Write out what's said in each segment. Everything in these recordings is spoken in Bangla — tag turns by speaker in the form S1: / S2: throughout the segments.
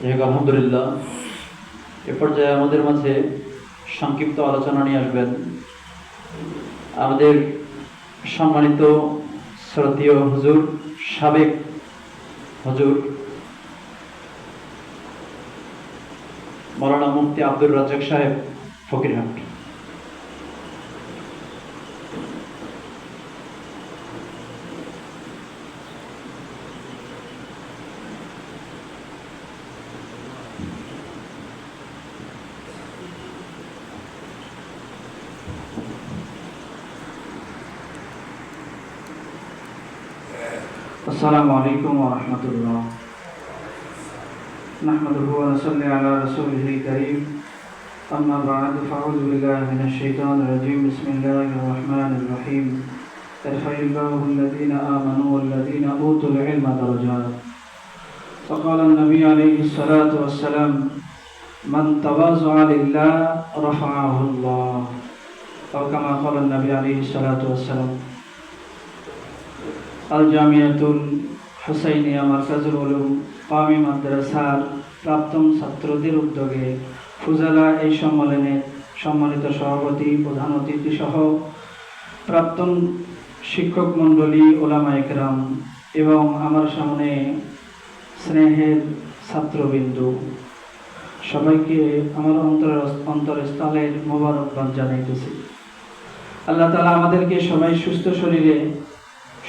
S1: আলহামদুলিল্লাহ। এ পর্যায়ে আমাদের মাঝে সংক্ষিপ্ত আলোচনা নিয়ে আসবেন। আমাদের সম্মানিত শ্রদ্ধীয় হুজুর, সাবেক হজুর, মৌলানা মুফতি আব্দুর রাজাক সাহেব, ফকিরহাট।
S2: السلام عليكم ورحمة الله. نحمده ونصلي على رسوله الكريم. أما بعد فأعوذ بالله من الشيطان الرجيم. بسم الله الرحمن الرحيم. يرفع الله الذين آمنوا والذين أوتوا العلم درجات. فقال النبي عليه الصلاة والسلام من تواضع لله رفعه الله. أو كما قال النبي عليه الصلاة والسلام আল জামিয়াতুল হুসাইনিয়া মার্কাজুল উলুম কামি মাদ্রাসার প্রাক্তন ছাত্রদের উদ্যোগে ফুজালা এই সম্মেলনে সম্মানিত সভাপতি, প্রধান অতিথি সহ প্রাক্তন শিক্ষক মণ্ডলী, ওলামা একরাম এবং আমার সামনে স্নেহের ছাত্রবিন্দু। সবাইকে আমার অন্তর অন্তরস্থলের মোবারকবাদ জানাইতেছি। আল্লাহ তালা আমাদেরকে সবাই সুস্থ শরীরে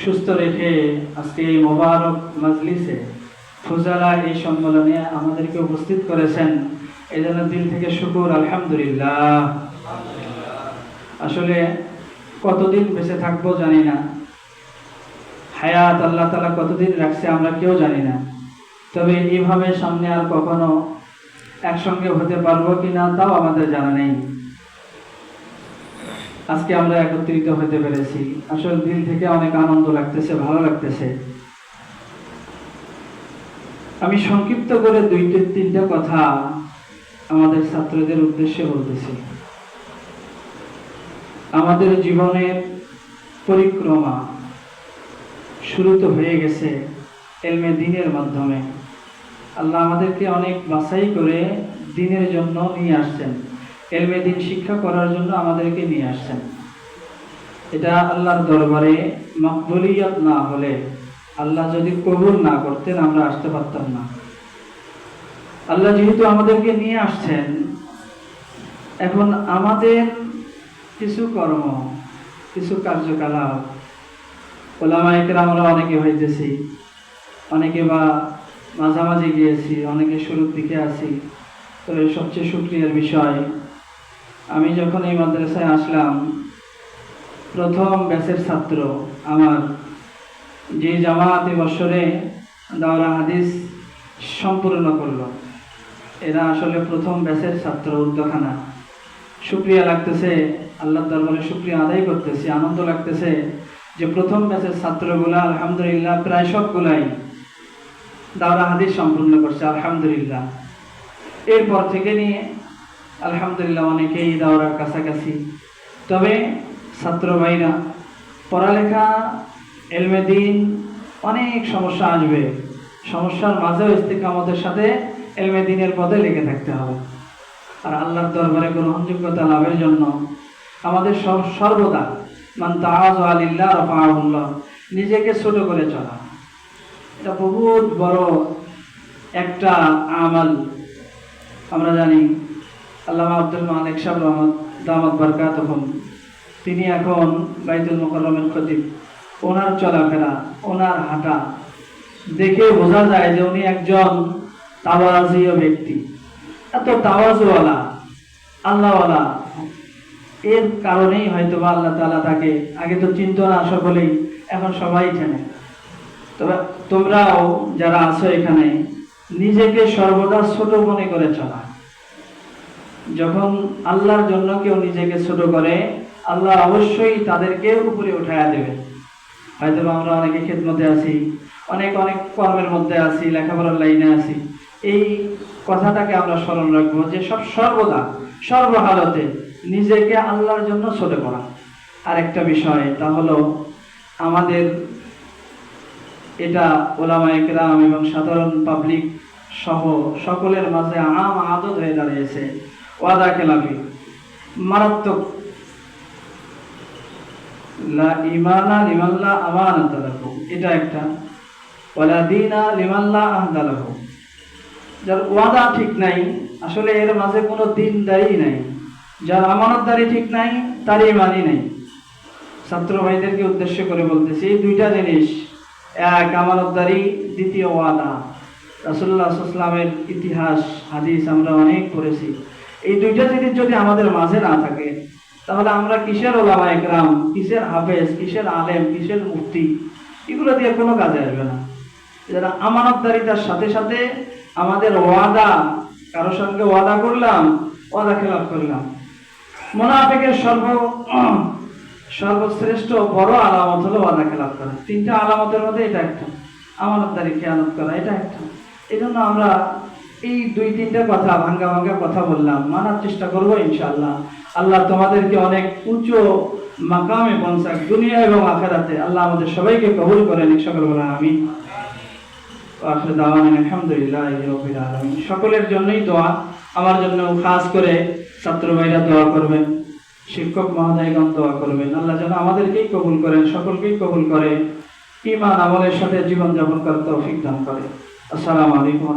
S2: সুস্থ রেখে আজকে এই মোবারক মাজলিসে ফুজালা এই সম্মেলনে আমাদেরকে উপস্থিত করেছেন। এই জন্য দিল থেকে শুকুর, আলহামদুলিল্লাহ। আসলে কতদিন বেঁচে থাকব জানি না। হায়াত আল্লাহ তালা কতদিন রাখছে আমরা কেউ জানি না। তবে এইভাবে সামনে আর কখনো একসঙ্গে হতে পারব কিনা তাও আমাদের জানা নেই। আজকে আমরা একত্রিত হতে পেরেছি। আসলে দিল থেকে অনেক আনন্দ লাগতেছে, ভালো লাগতেছে। আমি সংক্ষিপ্ত করে দুইটা, তিনটা কথা আমাদের ছাত্রদের উদ্দেশ্যে বলতেছি। আমাদের জীবনের পরিক্রমা শুরু তো হয়ে গেছে এলমে দিনের মাধ্যমে। আল্লাহ আমাদেরকে অনেক বাছাই করে দিনের জন্য নিয়ে আসছেন। এলমে দিন শিক্ষা করার জন্য আমাদেরকে নিয়ে আসছেন। এটা আল্লাহর দরবারে মকবুলিয়ত না হলে আল্লাহ যদি কবুল না করতেন, আমরা আসতে পারতাম না। আল্লাহ যেহেতু আমাদেরকে নিয়ে আসছেন, এখন আমাদের কিছু কর্ম, কিছু কার্যকলাপ, ওলামা আমরা অনেকে হইতেছি, অনেকে বা মাঝামাঝি গিয়েছি, অনেকে শুরুর দিকে আছি। তবে সবচেয়ে সুক্রিয়ার বিষয় আমি যখন এই মাদ্রাসায় আসলাম, প্রথম ব্যাচের ছাত্র আমার। যে জামাত বছরে দাওরা হাদিস সম্পূর্ণ করল। এরা আসলে প্রথম ব্যাচের ছাত্র উদ্যোখানা সুক্রিয়া লাগতেছে আল্লাহ দরবারে সুক্রিয়া আদায় করতেছি, আনন্দ লাগতেছে যে প্রথম ব্যাচের ছাত্রগুলা আলহামদুলিল্লাহ প্রায় সবগুলাই দাওরা হাদিস সম্পূর্ণ করছে, আলহামদুলিল্লাহ। এরপর থেকে নিয়ে আলহামদুলিল্লাহ, অনেকেই দাওরার কাছাকাছি। তবে ছাত্র ভাইরা, পড়ালেখা, এলমে দিন, অনেক সমস্যা আসবে। সমস্যার মাঝেও ইস্তিকামতের সাথে এলমে দিনের পদে লেগে থাকতে হবে। আর আল্লাহর দরবারে গ্রহণযোগ্যতা লাভের জন্য আমাদের সব সর্বদা, মান তাজ আলিল্লাহ রফাউল্লাহ নিজেকে ছোট করে চলা। এটা বহুত বড় একটা আমাল। আমরা জানি আল্লামা আব্দুল মালিক রহমদ দামদ বরকাত তিনি এখন বাইতুল মোকরমের খতিব। ওনার চলাফেরা, ওনার হাঁটা, দেখে বোঝা যায় যে উনি একজন তাওয়াজীয় ব্যক্তি। এত তাওয়াজওয়ালা, আল্লাহওয়ালা। এর কারণেই হয়তো বা আল্লাহ তালা তাকে, আগে তো চিন্ত না সকলেই এখন সবাই চেনে তবে তোমরাও যারা আছো এখানে, নিজেকে সর্বদা ছোট মনে করে চলা। যখন আল্লাহর জন্য কেউ নিজেকে ছোট করে, আল্লাহ অবশ্যই তাদেরকে উপরে উঠায়া দেবে হয়তো আমরা অনেকে খেদমতে আছি, অনেক অনেক কর্মের মধ্যে আছি, লেখাপড়ার লাইনে আছি। এই কথাটাকে আমরা স্মরণ রাখব যে সব সর্বদা, সর্বহালতে নিজেকে আল্লাহর জন্য ছোট করা। আর একটা বিষয়, তা হলো আমাদের এটা ওলামা একরাম এবং সাধারণ পাবলিক সহ সকলের মাঝে আম আদত হয়ে দাঁড়িয়েছে। ওয়াদা খেলাফি মারাত্মক। এটা একটা। যার ওয়াদা ঠিক নাই, আসলে এর মাঝে কোনো নাই। যার ঠিক নাই তার নাই। ছাত্র ভাইদেরকে উদ্দেশ্য করে বলতেছি, দুইটা জিনিস। এক, আমানতদারি। দ্বিতীয়, ওয়াদা। রাসুল্লাহ ইসলামের ইতিহাস, হাদিস আমরা অনেক পড়েছি। এই দুইটা জিনিস যদি আমাদের মাঝে না থাকে, তাহলে আমরা কিসের ওলামা একরাম, কিসের হাফেজ, কিসের আলেম, কিসের মুফতি? এগুলো দিয়ে কোনো কাজে আসবে না। যারা আমানতদারিতার সাথে সাথে আমাদের ওয়াদা কারোর সঙ্গে ওয়াদা করলাম, ওয়াদা খেলাপ করলাম। মোনাফেকের সর্ব, সর্বশ্রেষ্ঠ বড় আলামত হলো ওয়াদা খেলাপ করা। তিনটা আলামতের মধ্যে এটা একটা। আমানতদারি, খেয়ানত করা, এটা একটা। এই জন্য আমরা এই দুই, তিনটা কথা, ভাঙ্গা ভাঙ্গা কথা বললাম। মানার চেষ্টা করব ইনশাআল্লাহ। আল্লাহ তোমাদেরকে অনেক উঁচু মাকামে পৌঁছাক দুনিয়া এবং আখেরাতে। আল্লাহ আমাদের সবাইকে কবুল করেন। সকল বলা আমি আলহামদুলিল্লাহ সকলের জন্যই দোয়া। আমার জন্য খাস করে ছাত্র ভাইরা দোয়া করবেন। শিক্ষক মহোদয়গণ দোয়া করবেন। আল্লাহ যেন আমাদেরকেই কবুল করেন, সকলকেই কবুল করে। ইমান আমলের সাথে জীবন যাপন করার তৌফিক দান করে। আসসালামু আলাইকুম